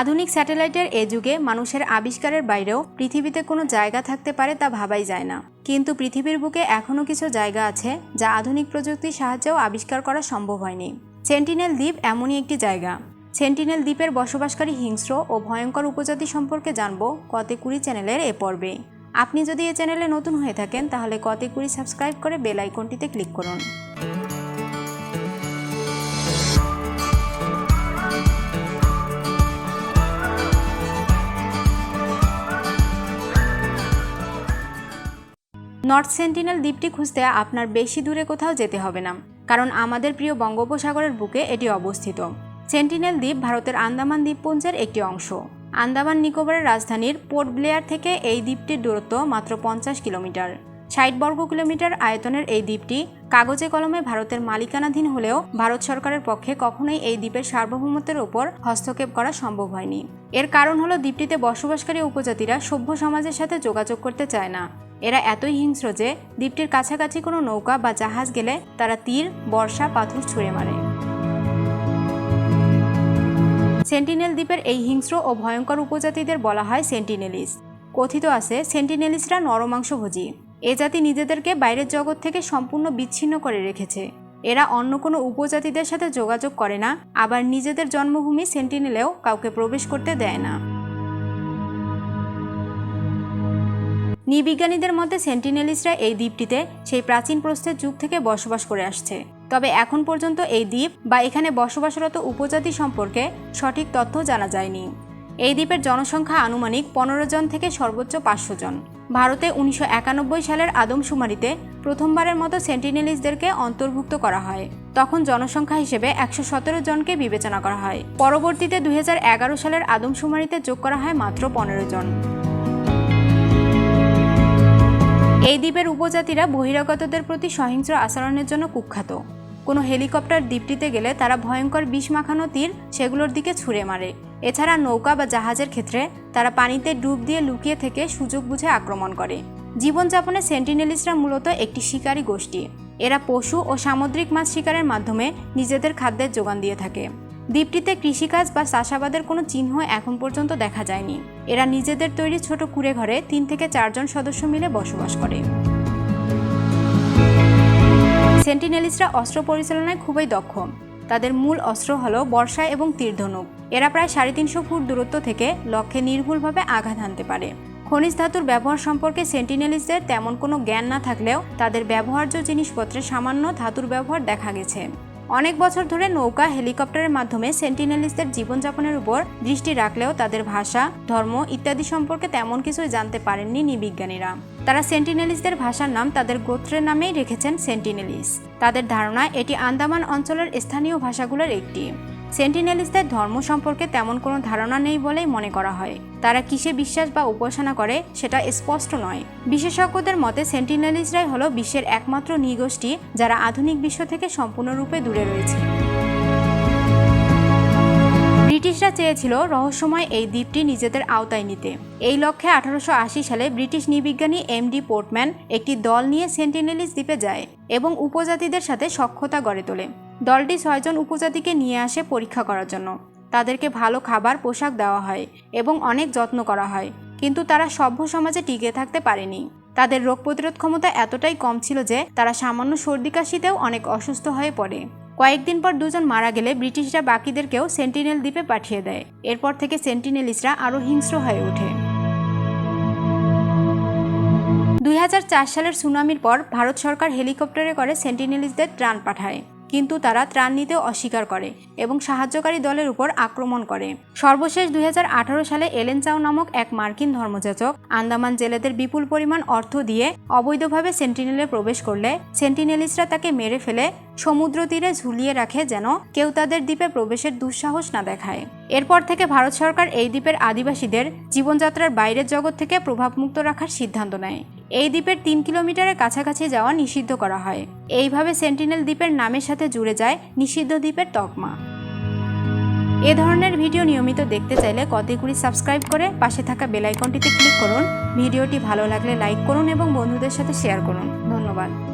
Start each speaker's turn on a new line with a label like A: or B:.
A: আধুনিক স্যাটেলাইটের এ যুগে মানুষের আবিষ্কারের বাইরেও পৃথিবীতে কোনো জায়গা থাকতে পারে তা ভাবাই যায় না। কিন্তু পৃথিবীর বুকে এখনও কিছু জায়গা আছে যা আধুনিক প্রযুক্তির সাহায্যেও আবিষ্কার করা সম্ভব হয়নি। সেন্টিনেল দ্বীপ এমনই একটি জায়গা। সেন্টিনেল দ্বীপের বসবাসকারী হিংস্র ও ভয়ঙ্কর উপজাতি সম্পর্কে জানব কতে কুড়ি চ্যানেলের এ পর্বে। আপনি যদি এ চ্যানেলে নতুন হয়ে থাকেন, তাহলে কতে কুড়ি সাবস্ক্রাইব করে বেল আইকনটিতে ক্লিক করুন। নর্থ সেন্টিনেল দ্বীপটি খুঁজতে আপনার বেশি দূরে কোথাও যেতে হবে না, কারণ আমাদের প্রিয় বঙ্গোপসাগরের বুকে এটি অবস্থিত। সেন্টিনেল দ্বীপ ভারতের আন্দামান দ্বীপপুঞ্জের একটি অংশ। আন্দামান নিকোবরের রাজধানীর পোর্ট ব্লেয়ার থেকে এই দ্বীপটির দূরত্ব মাত্র পঞ্চাশ কিলোমিটার। ষাট বর্গ কিলোমিটার আয়তনের এই দ্বীপটি কাগজে কলমে ভারতের মালিকানাধীন হলেও ভারত সরকারের পক্ষে কখনোই এই দ্বীপের সার্বভৌমত্বের ওপর হস্তক্ষেপ করা সম্ভব হয়নি। এর কারণ হলো দ্বীপটিতে বসবাসকারী উপজাতিরা সভ্য সমাজের সাথে যোগাযোগ করতে চায় না। এরা এতই হিংস্র যে দ্বীপটির কাছাকাছি কোনো নৌকা বা জাহাজ গেলে তারা তীর, বর্ষা, পাথর ছুঁড়ে মারে। সেন্টিনেল দ্বীপের এই হিংস্র ও ভয়ঙ্কর উপজাতিদের বলা হয় সেন্টিনেলিস। কথিত আছে, সেন্টিনেলিসরা নরমাংসভোজী। এ জাতি নিজেদেরকে বাইরের জগৎ থেকে সম্পূর্ণ বিচ্ছিন্ন করে রেখেছে। এরা অন্য কোনো উপজাতিদের সাথে যোগাযোগ করে না, আবার নিজেদের জন্মভূমি সেন্টিনেলেও কাউকে প্রবেশ করতে দেয় না। নৃবিজ্ঞানীদের মতে সেন্টিনেলিসরা এই দ্বীপটিতে সেই প্রাচীন প্রস্থের যুগ থেকে বসবাস করে আসছে। তবে এখন পর্যন্ত এই দ্বীপ বা এখানে বসবাসরত উপজাতি সম্পর্কে সঠিক তথ্য জানা যায়নি। এই দ্বীপের জনসংখ্যা আনুমানিক পনেরো জন থেকে সর্বোচ্চ পাঁচশো জন। ভারতে উনিশশো একানব্বই সালের আদমশুমারিতে প্রথমবারের মতো সেন্টিনেলিসদেরকে অন্তর্ভুক্ত করা হয়। তখন জনসংখ্যা হিসেবে একশো সতেরো জনকে বিবেচনা করা হয়। পরবর্তীতে দু হাজার এগারো সালের আদমশুমারিতে যোগ করা হয় মাত্র পনেরো জন। এই দ্বীপের উপজাতিরা বহিরাগতদের প্রতি সহিংস্র আচরণের জন্য কুখ্যাত। কোনো হেলিকপ্টার দ্বীপটিতে গেলে তারা ভয়ঙ্কর বিষ মাখানো তীর সেগুলোর দিকে ছুঁড়ে মারে। এছাড়া নৌকা বা জাহাজের ক্ষেত্রে তারা পানিতে ডুব দিয়ে লুকিয়ে থেকে সুযোগ বুঝে আক্রমণ করে। জীবনযাপনে সেন্টিনেলিসরা মূলত একটি শিকারী গোষ্ঠী। এরা পশু ও সামুদ্রিক মাছ শিকারের মাধ্যমে নিজেদের খাদ্যের যোগান দিয়ে থাকে। দ্বীপটিতে কৃষিকাজ বা চাষাবাদের কোনো চিহ্ন এখন পর্যন্ত দেখা যায়নি। এরা নিজেদের তৈরি ছোট কুড়ে ঘরে তিন থেকে চারজন সদস্য মিলে বসবাস করে। সেন্টিনেলিসরা অস্ত্র পরিচালনায় খুবই দক্ষ। তাদের মূল অস্ত্র হল বর্ষা এবং তীরধনুক এরা প্রায় সাড়ে তিনশো ফুট দূরত্ব থেকে লক্ষ্যে নির্ভুলভাবে আঘাত হানতে পারে। খনিজ ধাতুর ব্যবহার সম্পর্কে সেন্টিনেলিসদের তেমন কোনো জ্ঞান না থাকলেও তাদের ব্যবহার্য জিনিসপত্রে সামান্য ধাতুর ব্যবহার দেখা গেছে। অনেক বছর ধরে নৌকা, হেলিকপ্টারের মাধ্যমে সেন্টিনেলিসদের জীবনযাপনের উপর দৃষ্টি রাখলেও তাদের ভাষা, ধর্ম ইত্যাদি সম্পর্কে তেমন কিছুই জানতে পারেননি নিবিজ্ঞানীরা। তারা সেন্টিনেলিসদের ভাষার নাম তাদের গোত্রের নামেই রেখেছেন সেন্টিনেলিস। তাদের ধারণা, এটি আন্দামান অঞ্চলের স্থানীয় ভাষাগুলোর একটি। সেন্টিনেলিসদের ধর্ম সম্পর্কে তেমন কোনো ধারণা নেই বলেই মনে করা হয়। তারা কিসে বিশ্বাস বা উপাসনা করে সেটা স্পষ্ট নয়। বিশেষজ্ঞদের মতে সেন্টিনেলিসরাই হলো বিশ্বের একমাত্র নৃগোষ্ঠী যারা আধুনিক বিশ্ব থেকে সম্পূর্ণরূপে দূরে রয়েছে। ব্রিটিশরা চেয়েছিল রহস্যময় এই দ্বীপটি নিজেদের আওতায় নিতে। এই লক্ষ্যে আঠারোশো আশি সালে ব্রিটিশ নৃবিজ্ঞানী এম ডি পোর্টম্যান একটি দল নিয়ে সেন্টিনেলিস দ্বীপে যায় এবং উপজাতিদের সাথে সক্ষতা গড়ে তোলে। দলটি ছয়জন উপজাতিকে নিয়ে আসে পরীক্ষা করার জন্য। তাদেরকে ভালো খাবার, পোশাক দেওয়া হয় এবং অনেক যত্ন করা হয়, কিন্তু তারা সভ্য সমাজে টিকে থাকতে পারেনি। তাদের রোগ প্রতিরোধ ক্ষমতা এতটাই কম ছিল যে তারা সামান্য সর্দি কাশিতেও অনেক অসুস্থ হয়ে পড়ে। কয়েকদিন পর দুজন মারা গেলে ব্রিটিশরা বাকিদেরকেও সেন্টিনেল দ্বীপে পাঠিয়ে দেয়। এরপর থেকে সেন্টিনেলিসরা আরও হিংস্র হয়ে ওঠে। দুই হাজার চার সালের সুনামির পর ভারত সরকার হেলিকপ্টারে করে সেন্টিনেলিসদের ত্রাণ পাঠায়। কিন্তু তারা ত্রাণ নিতে অস্বীকার করে এবং সাহায্যকারী দলের উপর আক্রমণ করে। সর্বশেষ দুই হাজার আঠারো সালে এলেন চাও নামক এক মার্কিন ধর্মযাচক আন্দামান জেলেদের বিপুল পরিমাণ অর্থ দিয়ে অবৈধভাবে সেন্টিনেলে প্রবেশ করলে সেন্টিনেলিসরা তাকে মেরে ফেলে, সমুদ্র তীরে ঝুলিয়ে রাখে যেন কেউ তাদের দ্বীপে প্রবেশের দুঃসাহস না দেখায়। এরপর থেকে ভারত সরকার এই দ্বীপের আদিবাসীদের জীবনযাত্রার বাইরের জগৎ থেকে প্রভাবমুক্ত রাখার সিদ্ধান্ত নেয়। এই দ্বীপের তিন কিলোমিটারের কাছাকাছি যাওয়া নিষিদ্ধ করা হয়। এইভাবে সেন্টিনেল দ্বীপের নামের সাথে জুড়ে যায় নিষিদ্ধ দ্বীপের তকমা। এ ধরনের ভিডিও নিয়মিত দেখতে চাইলে কতগুলি সাবস্ক্রাইব করে পাশে থাকা বেলাইকনটিতে ক্লিক করুন। ভিডিওটি ভালো লাগলে লাইক করুন এবং বন্ধুদের সাথে শেয়ার করুন। ধন্যবাদ।